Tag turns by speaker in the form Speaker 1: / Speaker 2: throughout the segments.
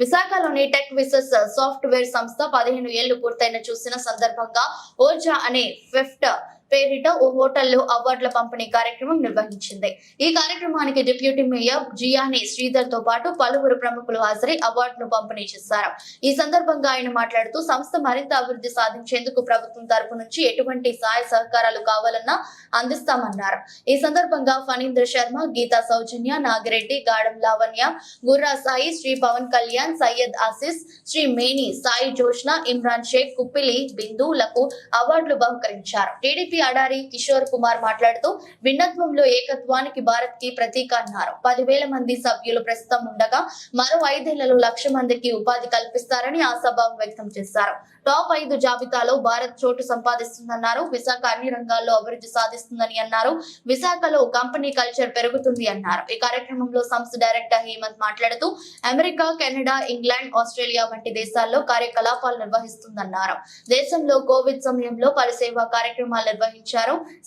Speaker 1: విశాఖలోని tech vices software సంస్థ పదిహేను ఏళ్ళు పూర్తయిన చూసిన సందర్భంగా ఓర్జా అనే ఫిఫ్ట్ పేరిట ఓ హోటల్లో అవార్డుల పంపిణీ కార్యక్రమం నిర్వహించింది. ఈ కార్యక్రమానికి డిప్యూటీ మేయర్ జియాని శ్రీధర్తో పాటు పలువురు ప్రముఖులు హాజరై అవార్డును పంపిణీ చేశారు. ఈ సందర్భంగా ఆయన మాట్లాడుతూ సంస్థ మరింత అభివృద్ధి సాధించేందుకు ప్రభుత్వం తరపు నుంచి ఎటువంటి సహాయ సహకారాలు కావాలన్నా అందిస్తామన్నారు. ఈ సందర్భంగా ఫణీంద్ర శర్మ గీతా సౌజన్య నాగిరెడ్డి గాడం లావణ్య గుర్రా సాయి శ్రీ పవన్ కళ్యాణ్ సయ్యద్ ఆసిస్ శ్రీ మేని సాయి జోష్న ఇమ్రాన్ షేక్ కుప్పిలి బిందువులకు అవార్డులు బహుకరించారు. టీడీపీ అడారి కిషోర్ కుమార్ మాట్లాడుతూ భిన్నత్వంలో ఏకత్వానికి భారత్కి ప్రతీక అన్నారు. పదివేల మంది సభ్యులు ప్రస్తుతం ఉండగా మరో ఐదేళ్ళలో లక్ష మందికి ఉపాధి కల్పిస్తారని ఆశాభావం వ్యక్తం చేశారు. టాప్ ఐదు జాబితాలో భారత్ చోటు సంపాదిస్తుందన్నారు. విశాఖ అన్ని రంగాల్లో అభివృద్ధి సాధిస్తుందని అన్నారు. విశాఖలో కంపెనీ కల్చర్ పెరుగుతుంది అన్నారు. ఈ కార్యక్రమంలో సంస్థ డైరెక్టర్ హేమంత్ మాట్లాడుతూ అమెరికా కెనడా ఇంగ్లాండ్ ఆస్ట్రేలియా వంటి దేశాల్లో కార్యకలాపాలు నిర్వహిస్తుందన్నారు. దేశంలో కోవిడ్ సమయంలో పలు సేవా కార్యక్రమాలు నిర్వహించారు.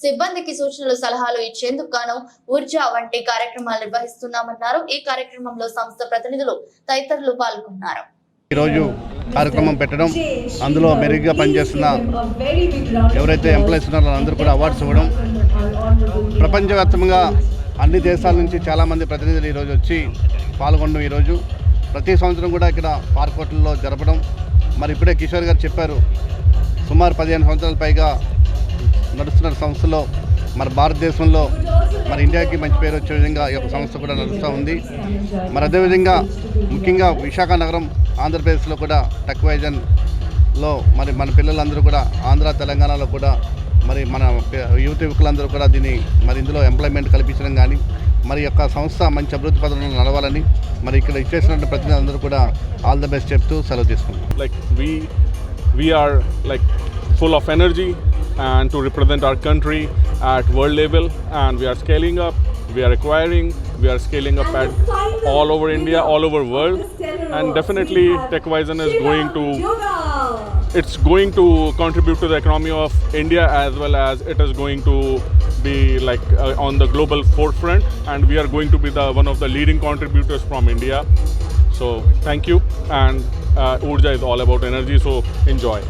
Speaker 1: సిబ్బందికి సూచనలు సలహాలు ఇచ్చేందుకు గాను ఊర్జా వంటి కార్యక్రమాలు నిర్వహిస్తున్నామన్నారు. ఈ కార్యక్రమంలో సంస్థ ప్రతినిధులు తదితరులు పాల్గొన్నారు.
Speaker 2: ఈరోజు కార్యక్రమం పెట్టడం అందులో మెరుగ్గా పనిచేస్తున్న ఎవరైతే ఎంప్లాయీస్ ఉన్నారో వాళ్ళందరూ కూడా అవార్డ్స్ ఇవ్వడం ప్రపంచవ్యాప్తంగా అన్ని దేశాల నుంచి చాలామంది ప్రతినిధులు ఈరోజు వచ్చి పాల్గొనడం ఈరోజు. ప్రతి సంవత్సరం కూడా ఇక్కడ పార్క్ హోటల్లో జరపడం. మరి ఇప్పుడే కిషోర్ గారు చెప్పారు సుమారు పదిహేను సంవత్సరాల పైగా నడుస్తున్న సంస్థలో మన భారతదేశంలో మరి ఇండియాకి మంచి పేరు వచ్చే విధంగా ఈ యొక్క సంస్థ కూడా నడుస్తూ ఉంది. మరి అదేవిధంగా ముఖ్యంగా విశాఖ నగరం ఆంధ్రప్రదేశ్లో కూడా టక్వైజన్లో మరి మన పిల్లలందరూ కూడా ఆంధ్ర తెలంగాణలో కూడా మరి మన యువత యువకులందరూ కూడా దీన్ని మరి ఇందులో ఎంప్లాయ్మెంట్ కల్పించడం కానీ మరి యొక్క సంస్థ మంచి అభివృద్ధి పథకంలో నడవాలని మరి ఇక్కడ ఇచ్చేసినటువంటి ప్రతినిధులందరూ కూడా ఆల్ ద బెస్ట్ చెప్తూ సెలవు తీసుకుంటాం
Speaker 3: like we we are like full of and to represent our country at world level. And we are scaling up we are acquiring we are scaling up at all over india all over world. and definitely techwisen is going to it's going to contribute to the economy of india as well as it is going to be like uh, on the global forefront. And we are going to be the one of the leading contributors from india. So thank you. And uh, urja is all about energy so enjoy